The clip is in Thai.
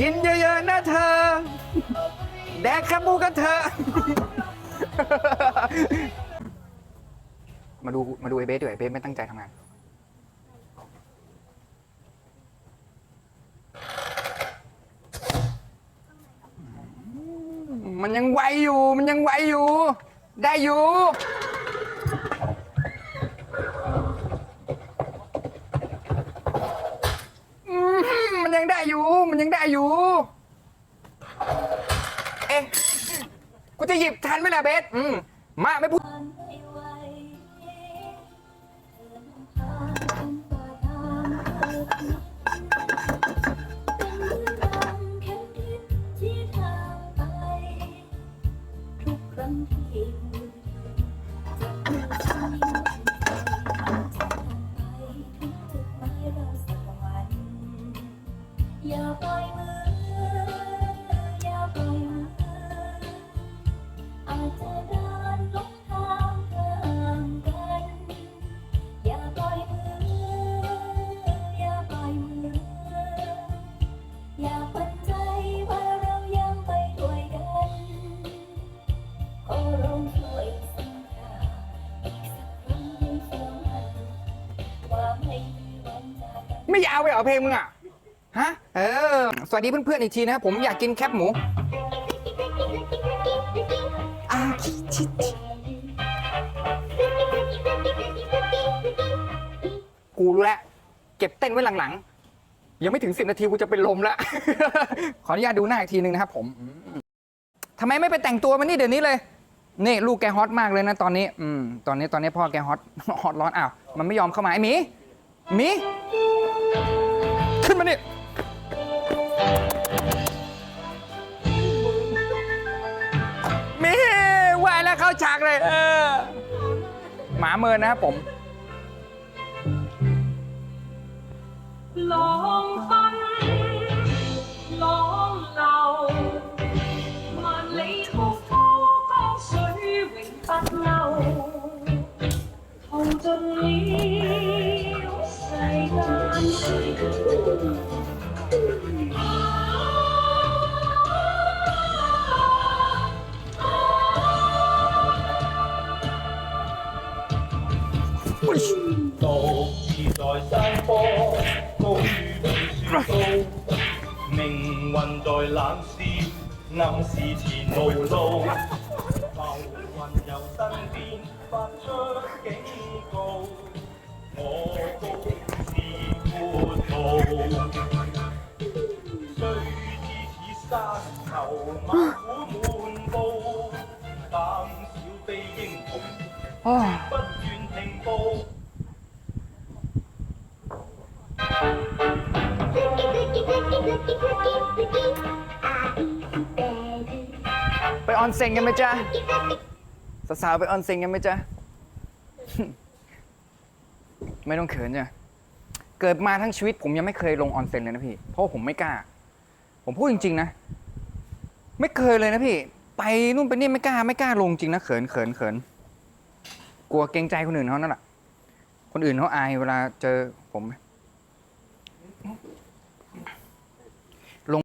กินเยอะๆนะเธอ แดกขบูกันเถอะ มาดูมาดูไอเบสด้วยไอเบสไม่ตั้งใจทำงาน มันยังไหวอยู่ มันยังไหวอยู่ ได้อยู่ อืมมันยัง ได้อยู่ มันยังได้อยู่ เอ๊ะกูจะหยิบทันไหมล่ะเบสอืมมาไม่พูด อย่าปล่อยมือ อย่าปล่อยมือ อาจจะเดินหลงทางห่างกัน อย่าปล่อยมือ อย่าปล่อยมือ อย่าปันใจว่าเรายังไปด้วยกันขอร้องช่วยสัญญาอีกสักครั้งให้เชื่อมันว่าไม่มีวันจากกัน ไม่อยาวไปเหรอเพลงมึงอะ ฮะ เออ สวัสดีเพื่อนๆอีกทีนะครับผมอยากกินแคบหมูอาคิชิชิกูรู้แล้ว เก็บเต้นไว้หลังๆ ยังไม่ถึงสิบนาทีกูจะเป็นลมแล้ว ขออนุญาตดูหน้าอีกทีหนึ่งนะครับผมอืมทำไมไม่ไปแต่งตัวมันนี่เดี๋ยวนี้เลย นี่ลูกแกฮอตมากเลยนะตอนนี้ อืม ตอนนี้ตอนนี้พ่อแกฮอต ฮอตร้อนอ้าว มันไม่ยอมเข้ามาไอ้หมีหมีขึ้นมานี่ ฉากเลย เออ หมาเมินนะครับผม 浪奔，浪流，万里滔滔江水永不休，淘尽了世间。 命運在冷笑，暗示前無路。浮雲由身邊發出警告，我高是闊途。雖知此山頭猛虎滿布，膽小非英雄， ไปออนเซ็นกันไหมจ๊ะ สาวๆไปออนเซ็นกันไหมจ๊ะ ไม่ต้องเขินจ้ะ เกิดมาทั้งชีวิตผมยังไม่เคยลงออนเซ็นเลยนะพี่ เพราะผมไม่กล้า ผมพูดจริง ๆ นะ ไม่เคยเลยนะพี่ ไปนู่นไปนี่ไม่กล้าไม่กล้าลงจริงนะเขินเขินเขิน กลัวเกรงใจคนอื่นเขานั่นแหละ คนอื่นเขาอายเวลาเจอผม long